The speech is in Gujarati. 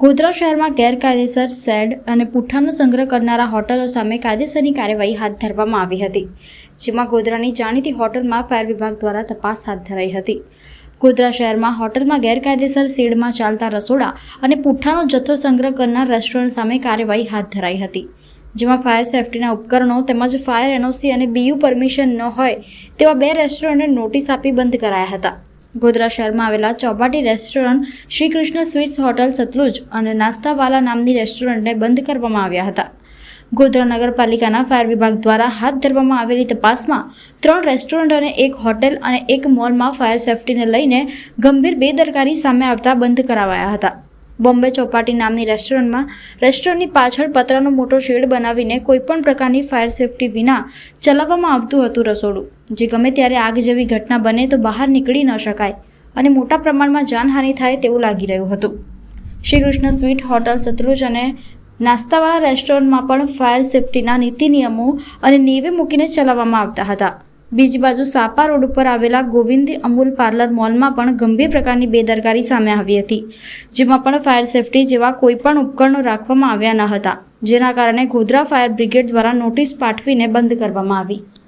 ગોધરા શહેરમાં ગેરકાયદેસર શેડ અને પુઠ્ઠાનો સંગ્રહ કરનારા હોટલો સામે કાયદેસરની કાર્યવાહી હાથ ધરવામાં આવી હતી, જેમાં ગોધરાની જાણીતી હોટલમાં ફાયર વિભાગ દ્વારા તપાસ હાથ ધરાઈ હતી. ગોધરા શહેરમાં હોટલમાં ગેરકાયદેસર શેડમાં ચાલતા રસોડા અને પુઠ્ઠાનો જથ્થો સંગ્રહ કરનાર રેસ્ટોરન્ટ સામે કાર્યવાહી હાથ ધરાઈ હતી, જેમાં ફાયર સેફટીના ઉપકરણો તેમજ ફાયર એનઓસી અને બીયુ પરમિશન ન હોય તેવા બે રેસ્ટોરન્ટને નોટિસ આપી બંધ કરાયા હતા. ગોધરા શહેરમાં આવેલા Chowpatty restaurant Shri Krishna sweets hotel Satluj અને નાસ્તાવાલા નામની રેસ્ટોરન્ટને બંધ કરવામાં આવ્યા હતા. ગોધરા નગરપાલિકાના ફાયર વિભાગ દ્વારા હાથ ધરવામાં આવેલી તપાસમાં ત્રણ રેસ્ટોરન્ટ અને એક હોટેલ અને એક મોલમાં ફાયર સેફટીને લઈને ગંભીર બેદરકારી સામે આવતા બંધ કરાવાયા હતા. બોમ્બે ચોપાટી નામની રેસ્ટોરન્ટમાં રેસ્ટોરન્ટની પાછળ પતરાનો મોટો શેડ બનાવીને કોઈપણ પ્રકારની ફાયર સેફટી વિના ચલાવવામાં આવતું હતું રસોડું, જે ગમે ત્યારે આગ જેવી ઘટના બને તો બહાર નીકળી ન શકાય અને મોટા પ્રમાણમાં જાનહાનિ થાય તેવું લાગી રહ્યું હતું. શ્રી કૃષ્ણ સ્વીટ હોટલ સતલુજ અને નાસ્તાવાળા રેસ્ટોરન્ટમાં પણ ફાયર સેફટીના નીતિ નિયમો અને નેવે મૂકીને ચલાવવામાં આવતા હતા. બીજી બાજુ સાપા રોડ ઉપર આવેલા ગોવિંદી અમૂલ પાર્લર મોલમાં પણ ગંભીર પ્રકારની બેદરકારી સામે આવી હતી, જેમાં પણ ફાયર સેફટી જેવા કોઈપણ ઉપકરણો રાખવામાં આવ્યા ન હતા, જેના કારણે ગોધરા ફાયર બ્રિગેડ દ્વારા નોટિસ પાઠવીને બંધ કરવામાં આવી.